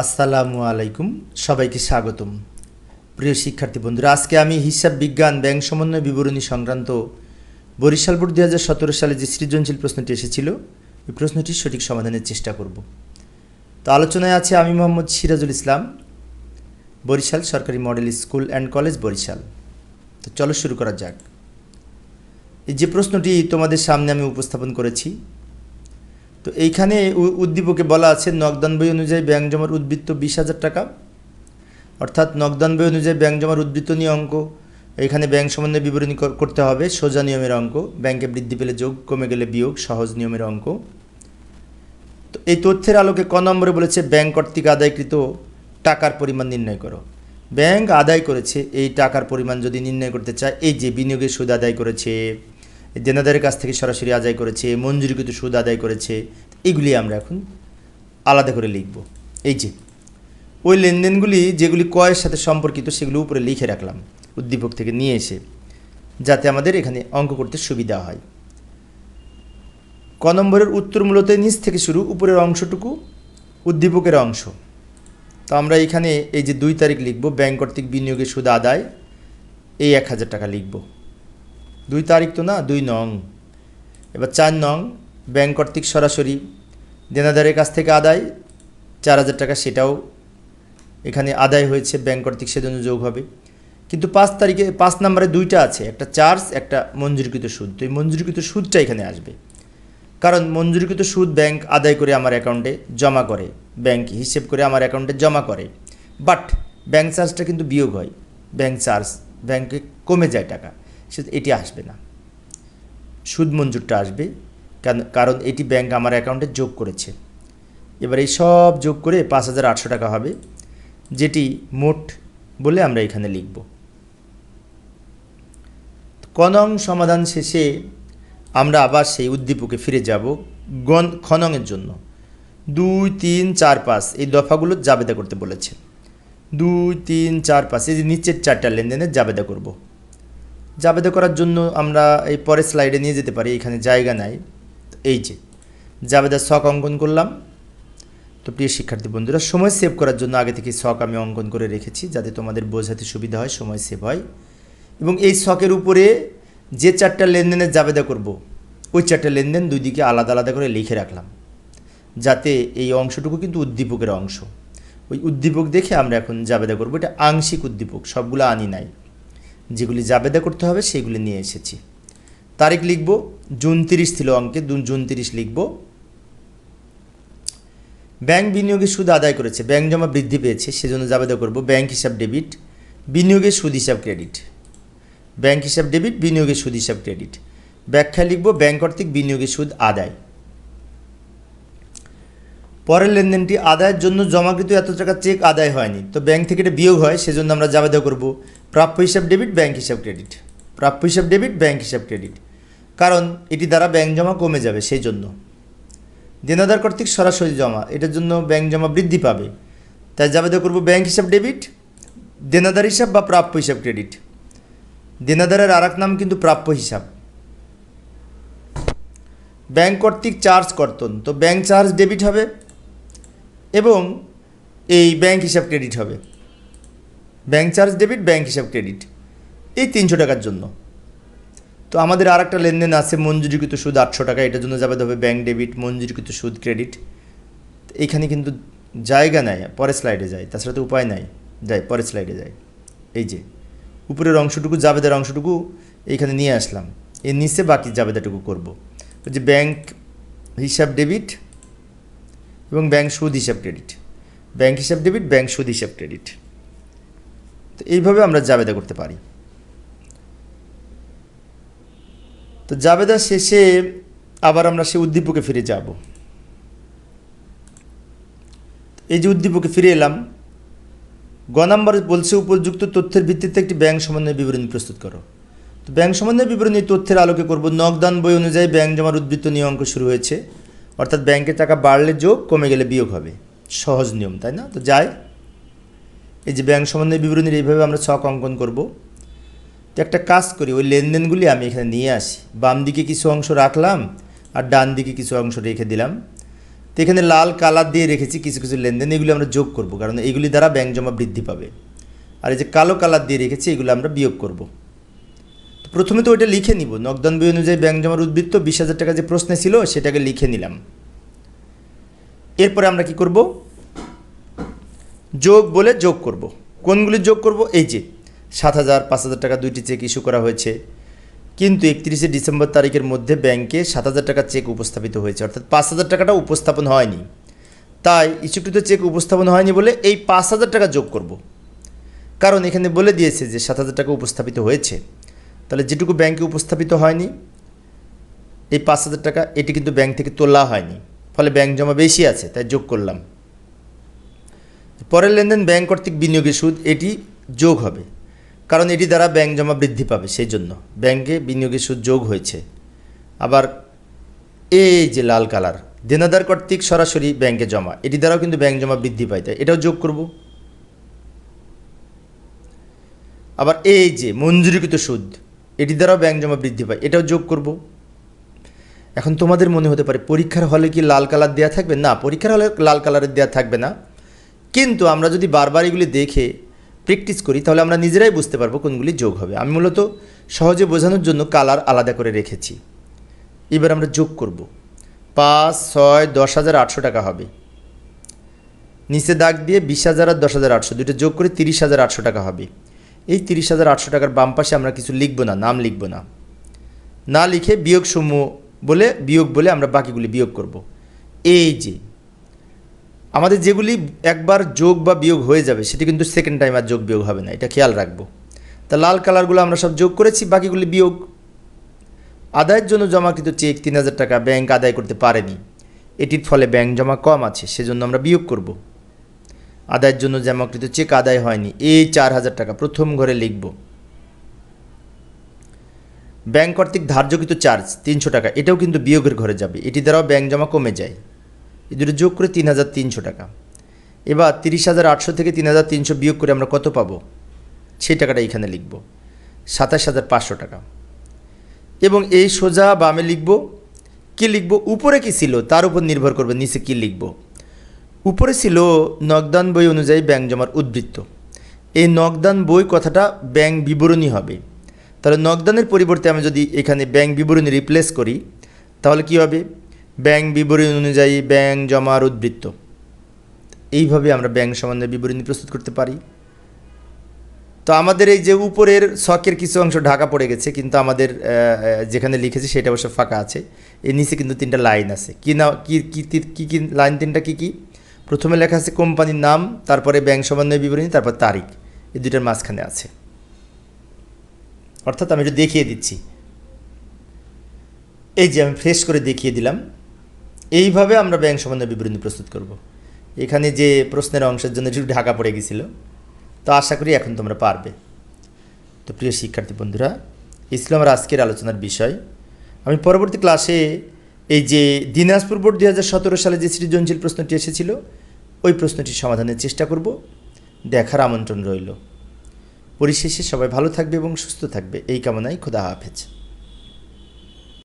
আসসালামু আলাইকুম, সবাইকে স্বাগতম। প্রিয় শিক্ষার্থী বন্ধুরা, আজকে আমি হিসাব বিজ্ঞান ব্যাংক সমন্বয় বিবরণী সংক্রান্ত বরিশাল বোর্ড হাজার সতেরো সালে যে সৃজনশীল প্রশ্নটি এসেছিল, এই প্রশ্নটির সঠিক সমাধানের চেষ্টা করব। তো আলোচনায় আছে আমি মোহাম্মদ সিরাজুল ইসলাম, বরিশাল সরকারি model school and college Barishal. তো চলো শুরু করা যাক। এই যে প্রশ্নটি তোমাদের সামনে আমি উপস্থাপন করেছি তো এইখানে উদ্দীপকে বলা আছে নগদান বই অনুযায়ী ব্যাংক জমার উদ্বৃত্ত বিশ হাজার টাকা। অর্থাৎ নগদান বই অনুযায়ী ব্যাংক জমার উদ্বৃত্ত নিয়ে অঙ্ক। এখানে ব্যাংক সম্বন্ধে বিবরণী করতে হবে, সোজা নিয়মের অঙ্ক। ব্যাংকে বৃদ্ধি পেলে যোগ, কমে গেলে বিয়োগ, সহজ নিয়মের অঙ্ক। তো এই তথ্যের আলোকে ক নম্বরে বলেছে, ব্যাংক কর্তৃক আদায়কৃত টাকার পরিমাণ নির্ণয় করো। ব্যাংক আদায় করেছে, এই টাকার পরিমাণ যদি নির্ণয় করতে চায়, এই যে বিনিয়োগের সুদ আদায় করেছে। দেনাদারের কাছ থেকে সরাসরি আদায় করেছে মঞ্জুরিকৃত সুদ আদায় করেছে। এগুলি আমরা এখন আলাদা করে লিখব। এই যে, ওই লেনদেনগুলি যেগুলি কয়ের সাথে সম্পর্কিত সেগুলো উপরে লিখে রাখলাম উদ্দীপক থেকে নিয়ে এসে, যাতে আমাদের এখানে অঙ্ক করতে সুবিধা হয়। ক নম্বরের উত্তর মূলত নিচ থেকে শুরু উপরের অংশটুকু উদ্দীপকের অংশ। তো আমরা এখানে এই যে দুই তারিখ লিখব, ব্যাংক কর্তৃক বিনিয়োগের সুদ আদায়, এই এক হাজার টাকা লিখব। দুই তারিখ তো না, দুই নং। এবার চার নং, ব্যাংক কর্তৃক সরাসরি দেনাদারের কাছ থেকে আদায়, চার হাজার টাকা সেটাও এখানে আদায় হয়েছে, ব্যাংক কর্তৃক সেজন্য যোগ হবে। কিন্তু পাঁচ তারিখে, পাঁচ নম্বরে দুইটা আছে, একটা চার্জ, একটা মঞ্জুরিকৃত সুদ। তো এই মঞ্জুরিকৃত সুদটা এখানে আসবে। কারণ মঞ্জুরিকৃত সুদ ব্যাংক আদায় করে আমার অ্যাকাউন্টে জমা করে, ব্যাংক হিসেব করে আমার অ্যাকাউন্টে জমা করে। বাট ব্যাংক চার্জটা কিন্তু বিয়োগ হয়, ব্যাংক চার্জ, ব্যাংকে কমে যায় টাকা। সে এটি আসবে না। সুদ মঞ্জুরটা আসবে, কারণ- এটি ব্যাংক আমার অ্যাকাউন্টে যোগ করেছে। এবার এই সব যোগ করে পাঁচ হাজার আটশো টাকা হবে, যেটি মোট বলে আমরা এখানে লিখব। কনং সমাধান শেষে আমরা আবার সেই উদ্দীপকে ফিরে যাব গণ খনংয়ের জন্য। দুই, তিন, চার, পাঁচ এই দফাগুলো জাবেদা করতে বলেছে। দুই, তিন, চার, পাঁচ এই যে নিচের চারটা লেনদেনের জাবেদা করব। জাবেদা করার জন্য আমরা এই পরের স্লাইডে নিয়ে যেতে পারি, এখানে জায়গা নাই। এই যে জাবেদার শখ অঙ্কন করলাম। তো প্রিয় শিক্ষার্থী বন্ধুরা, সময় সেভ করার জন্য আগে থেকে শখ আমি অঙ্কন করে রেখেছি, যাতে তোমাদের বোঝাতে সুবিধা হয়, সময় সেভ হয়। এবং এই শখের উপরে যে চারটা লেনদেনের জাবেদা করব, ওই চারটা লেনদেন দুই দিকে আলাদা আলাদা করে লিখে রাখলাম, যাতে এই অংশটুকু কিন্তু উদ্দীপকের অংশ। ওই উদ্দীপক দেখে আমরা এখন জাবেদা করব, এটা আংশিক উদ্দীপক, সবগুলো আনি নাই। যেগুলি জাবেদা করতে হবে, সেগুলি নিয়ে এসেছি। তারিখ লিখব, জুন তিরিশ ছিল অঙ্কে জুন তিরিশ লিখব। ব্যাংক বিনিয়োগের সুদ আদায় করেছে, ব্যাংক জমা বৃদ্ধি পেয়েছে, সেজন্য জাবেদা করব, ব্যাংক হিসাব ডেবিট, বিনিয়োগের সুদ হিসাব ক্রেডিট। ব্যাংক হিসাব ডেবিট, বিনিয়োগের সুদ হিসাব ক্রেডিট। ব্যাখ্যা লিখব, ব্যাংক কর্তৃক বিনিয়োগের সুদ আদায়। পরের লেনদেনটি আদায়ের জন্য জমাকৃত এত টাকা চেক আদায় হয়নি। তো ব্যাংক থেকে এটা বিয়োগ হয়, সেজন্য আমরা জাবেদা করব। প্রাপ্য হিসাব ডেবিট, ব্যাংক হিসাব ক্রেডিট। প্রাপ্য হিসাব ডেবিট, ব্যাংক হিসাব ক্রেডিট। কারণ এটি দ্বারা ব্যাংক জমা কমে যাবে সেই জন্য দেনাদার কর্তৃক সরাসরি জমা, এটার জন্য ব্যাংক জমা বৃদ্ধি পাবে। তাই জাবেদা করব ব্যাংক হিসাব ডেবিট, দেনাদার হিসাব বা প্রাপ্য হিসাব ক্রেডিট। দেনাদারের আর নাম কিন্তু প্রাপ্য হিসাব। ব্যাংক কর্তৃক চার্জ কর্তন। তো ব্যাংক চার্জ ডেবিট হবে এবং এই ব্যাংক হিসাব ক্রেডিট হবে। ব্যাংক চার্জ ডেবিট ব্যাংক হিসাব ক্রেডিট এই তিনশো টাকার জন্য। তো আমাদের আর একটা লেনদেন আছে মঞ্জুরিকৃত সুদ আটশো টাকা। এটার জন্য যাবে হবে ব্যাংক ডেবিট মঞ্জুরিকৃত সুদ ক্রেডিট এইখানে কিন্তু জায়গা নেয় পরের স্লাইডে যায় তাছাড়া তো উপায় নাই যায় পরের স্লাইডে যায় এই যে, উপরের অংশটুকু, জাবেদার অংশটুকু এইখানে নিয়ে আসলাম। এর নিচে বাকি জাবেদাটুকু করব। যে ব্যাংক হিসাব ডেবিট এবং ব্যাংক সুদ হিসাব ক্রেডিট ব্যাংক হিসাব ডেবিট ব্যাংক সুদ হিসাব ক্রেডিট তো এইভাবে আমরা জাবেদা করতে পারি। তো জাবেদা শেষে আবার আমরা সেই উদ্দীপকে ফিরে যাব। এই যে উদ্দীপকে ফিরে এলাম, গ নাম্বার বলছে, উপযুক্ত তথ্যের ভিত্তিতে একটি ব্যাংক সমন্বয় বিবরণী প্রস্তুত করো। তো ব্যাংক সমন্বয় বিবরণী তথ্যের আলোকে করব, নগদান বই অনুযায়ী ব্যাংক জমার উদ্বৃত্ত নিয়ে অঙ্ক শুরু হয়েছে। অর্থাৎ ব্যাংকে টাকা বাড়লে যোগ, কমে গেলে বিয়োগ হবে। সহজ নিয়ম, তাই না? তো যাই। এই যে ব্যাংক সম্বন্ধে বিবরণীর এইভাবে আমরা ছক অঙ্কন করব। তো একটা কাজ করি, ওই লেনদেনগুলি আমি এখানে নিয়ে আসি। বাম দিকে কিছু অংশ রাখলাম আর ডান দিকে কিছু অংশ রেখে দিলাম। তো এখানে লাল কালার দিয়ে রেখেছি কিছু কিছু লেনদেন, এগুলি আমরা যোগ করব, কারণ এগুলি দ্বারা ব্যাংক জমা বৃদ্ধি পাবে। আর এই যে কালো কালার দিয়ে রেখেছি, এগুলো আমরা বিয়োগ করব। প্রথমে তো ওইটা লিখে নিব। নগদান বই অনুযায়ী ব্যাংক জমার উদ্বৃত্ত বিশ হাজার টাকা যে প্রশ্নে ছিল, সেটাকে লিখে নিলাম। এরপরে আমরা কি করব? যোগ বলে যোগ করব। কোনগুলি যোগ করব? এই যে, সাত হাজার, পাঁচ হাজার টাকা দুইটি চেক ইস্যু করা হয়েছে। কিন্তু একত্রিশে ডিসেম্বর তারিখের মধ্যে ব্যাংকে সাত হাজার টাকা চেক উপস্থাপিত হয়েছে। অর্থাৎ পাঁচ হাজার টাকাটা উপস্থাপন হয়নি। তাই ইস্যুকৃত চেক উপস্থাপন হয়নি বলে এই পাঁচ হাজার টাকা যোগ করব। কারণ এখানে বলে দিয়েছে যে সাত হাজার টাকা উপস্থাপিত হয়েছে। তাহলে যেটুকু ব্যাংকে উপস্থাপিত হয়নি, এই পাঁচ হাজার টাকা, এটি কিন্তু ব্যাংক থেকে তোলা হয়নি। ফলে ব্যাংক জমা বেশি আছে, তাই যোগ করলাম। পরের লেনদেন ব্যাংক কর্তৃক বিনিয়োগের সুদ, এটি যোগ হবে। কারণ এটি দ্বারা ব্যাংক জমা বৃদ্ধি পাবে, সেই জন্য ব্যাংকে বিনিয়োগের সুদ যোগ হয়েছে। আবার এই যে লাল কালার, দেনাদার কর্তৃক সরাসরি ব্যাংকে জমা, এটি দ্বারাও কিন্তু ব্যাংক জমা বৃদ্ধি পায়, তাই এটাও যোগ করব। আবার এই যে মঞ্জুরিকৃত সুদ এটি দ্বারাও ব্যাংক জমা বৃদ্ধি পায়। এটাও যোগ করব। এখন তোমাদের মনে হতে পারে, পরীক্ষার হলে কি লাল কালার দেওয়া থাকবে? না, পরীক্ষার হলে লাল কালারের দেওয়া থাকবে না। কিন্তু আমরা যদি বারবার এগুলি দেখে প্র্যাকটিস করি, তাহলে আমরা নিজেরাই বুঝতে পারব কোনগুলি যোগ হবে। আমি মূলত সহজে বোঝানোর জন্য কালার আলাদা করে রেখেছি। এবার আমরা যোগ করব। পাঁচ, ছয়, দশ হাজার আটশো টাকা হবে। নিচে দাগ দিয়ে বিশ হাজার আর দশ হাজার আটশো দুটো যোগ করে তিরিশ হাজার আটশো টাকা হবে। এই তিরিশ হাজার আটশো টাকার বাম পাশে আমরা কিছু লিখব না, নাম লিখব না। না লিখে বিয়োগ সমূহ বলে, বিয়োগ বলে আমরা বাকিগুলি বিয়োগ করব। এই যে, আমাদের যেগুলি একবার যোগ বা বিয়োগ হয়ে যাবে, সেটি কিন্তু সেকেন্ড টাইম আর যোগ বিয়োগ হবে না, এটা খেয়াল রাখব। তা লাল কালারগুলো আমরা সব যোগ করেছি, বাকিগুলি বিয়োগ। আদায়ের জন্য জমাকৃত চেক তিন হাজার টাকা ব্যাংক আদায় করতে পারেনি। এটির ফলে ব্যাংক জমা কম আছে, সেজন্য আমরা বিয়োগ করব। আদায়ের জন্য জমাকৃত চেক আদায় হয়নি, এই চার হাজার টাকা প্রথম ঘরে লিখব। ব্যাংক কর্তৃক ধার্যকৃত চার্জ তিনশো টাকা, এটাও কিন্তু বিয়োগের ঘরে যাবে। এটি দ্বারাও ব্যাংক জমা কমে যায়। এই দুটো যোগ করে তিন হাজার তিনশো টাকা। এবার তিরিশ হাজার আটশো থেকে তিন হাজার তিনশো বিয়োগ করে আমরা কত পাবো? সেই টাকাটা এখানে লিখব। সাতাশ হাজার পাঁচশো টাকা। এবং এই সোজা বামে লিখব। কি লিখব? উপরে কি ছিল? তার উপর নির্ভর করবে, নিচে কি লিখব? উপরে ছিল নগদান বই অনুযায়ী ব্যাংক জমার উদ্বৃত্ত এই নগদান বই কথাটা ব্যাংক বিবরণী হবে। তাহলে নগদানের পরিবর্তে আমি যদি এখানে ব্যাংক বিবরণী রিপ্লেস করি, তাহলে কি হবে? ব্যাংক বিবরণী অনুযায়ী ব্যাংক জমার উদ্বৃত্ত এইভাবে আমরা ব্যাংক সম্বন্ধে বিবরণী প্রস্তুত করতে পারি। তো আমাদের এই যে উপরের শখের কিছু অংশ ঢাকা পড়ে গেছে, কিন্তু আমাদের যেখানে লিখেছি সেটা অবশ্য ফাঁকা আছে। এর নিচে কিন্তু তিনটা লাইন আছে। কি না কি- কি কি লাইন, তিনটা কি কি? প্রথমে লেখা আছে কোম্পানির নাম, তারপরে ব্যাংক সমন্বয় বিবরণী, তারপর তারিখ। এই দুইটার মাঝখানে আছে। অর্থাৎ আমি একটু দেখিয়ে দিচ্ছি। এই যে আমি ফ্রেশ করে দেখিয়ে দিলাম, এইভাবে আমরা ব্যাংক সমন্বয় বিবরণী প্রস্তুত করব। এখানে যে প্রশ্নের অংশের জন্য একটু ঢাকা পড়ে গেছিল, তো আশা করি এখন তোমরা পারবে। তো প্রিয় শিক্ষার্থী বন্ধুরা ইসলাম আমার আজকের আলোচনার বিষয়। আমি পরবর্তী ক্লাসে এই যে দিনাজপুর বোর্ড দু হাজার সতেরো সালে যে সৃজনশীল প্রশ্নটি এসেছিল, ওই প্রশ্নটি সমাধানের চেষ্টা করব। দেখার আমন্ত্রণ রইল। পরিশেষে সবাই ভালো থাকবে এবং সুস্থ থাকবে। এই কামনায় খোদা হাফেজ।